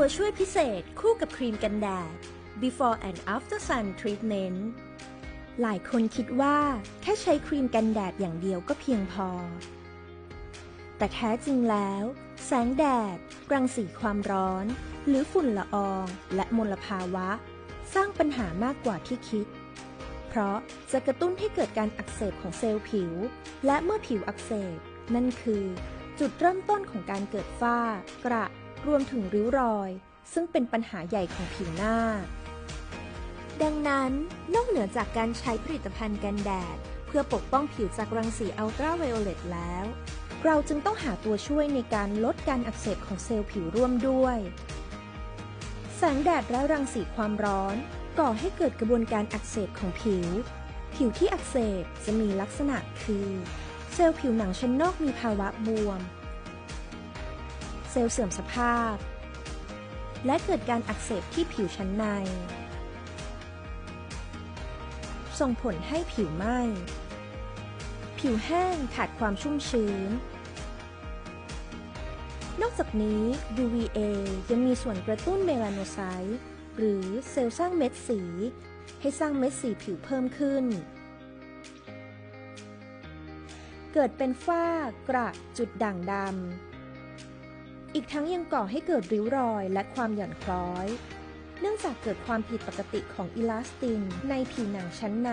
ตัวช่วยพิเศษคู่กับครีมกันแดด Before and After Sun Treatment หลายคนคิดว่าแค่ใช้ครีมกันแดดอย่างเดียวก็เพียงพอ แต่แท้จริงแล้ว แสงแดด รังสีความร้อน หรือฝุ่นละอองและมลภาวะ สร้างปัญหามากกว่าที่คิด เพราะจะกระตุ้นให้เกิดการอักเสบของเซลล์ผิว และเมื่อผิวอักเสบ นั่นคือ จุดเริ่มต้นของการเกิดฝ้ากระ รวมถึงริ้วรอย ซึ่งเป็นปัญหาใหญ่ของผิวหน้า ดังนั้นนอกเหนือจากการใช้ผลิตภัณฑ์กันแดด เพื่อปกป้องผิวจากรังสีอัลตราไวโอเลตแล้ว เราจึงต้องหาตัวช่วยในการลดการอักเสบของเซลล์ผิวร่วมด้วย แสงแดดและรังสีความร้อนก่อให้เกิดกระบวนการอักเสบของผิว ผิวที่อักเสบจะมีลักษณะคือ เซลล์ผิวหนังชั้นนอกมีภาวะบวม เซลล์เสื่อมสภาพ และเกิดการอักเสบที่ผิวชั้นใน ส่งผลให้ผิวไหม้ ผิวแห้งขาดความชุ่มชื้น นอกจากนี้ UVA ยังมีส่วนกระตุ้นเมลานไซต์หรือเซลล์สร้างเม็ดสี ให้สร้างเม็ดสีผิวเพิ่มขึ้นเกิดเป็นฝ้ากระจุดด่างดำ อีกทั้งยังก่อให้เกิดริ้วรอยและความหย่อนคล้อย เนื่องจากเกิดความผิดปกติของอิลาสตินในผิวหนังชั้นใน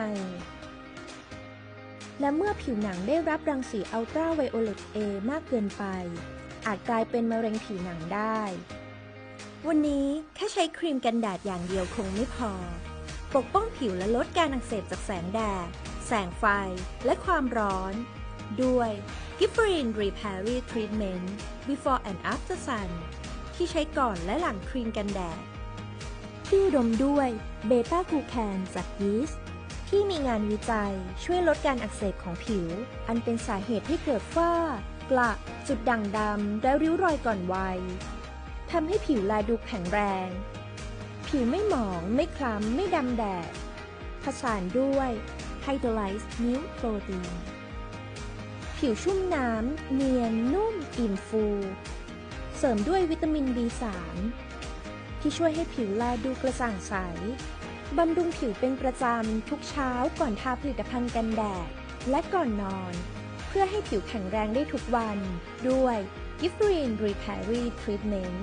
และเมื่อผิวหนังได้รับรังสีอัลตราไวโอเลต A มากเกินไป อาจกลายเป็นมะเร็งผิวหนังได้ วันนี้แค่ใช้ครีมกันแดดอย่างเดียวคงไม่พอ ปกป้องผิวและลดการอักเสบจากแสงแดด แสงไฟ และความร้อน ด้วย g i f f e r i n Repair Treatment Before and After Sun ที่ใช้ก่อนและหลังครีมกันแดด ที่อุดมด้วยเบต้ากูแคนจากยีสต์ที่มีงานวิจัยช่วยลดการอักเสบของผิว อันเป็นสาเหตุให้เกิดฝ้ากระจุดด่างดำและริ้วรอยก่อนวัยทำให้ผิวแลดูแข็งแรง ผิวไม่หมอง ไม่คล้ำ ไม่ดำแดด ผสานด้วย Hydrolyzed Milk Protein ผิวชุ่มน้ำ เนียน นุ่ม อิ่มฟู เสริมด้วยวิตามิน B3 ที่ช่วยให้ผิวแลดูกระจ่างใส บำรุงผิวเป็นประจำ ทุกเช้าก่อนทาผลิตภัณฑ์กันแดด และก่อนนอน เพื่อให้ผิวแข็งแรงได้ทุกวัน ด้วย g i f f e r i n Repair Treatment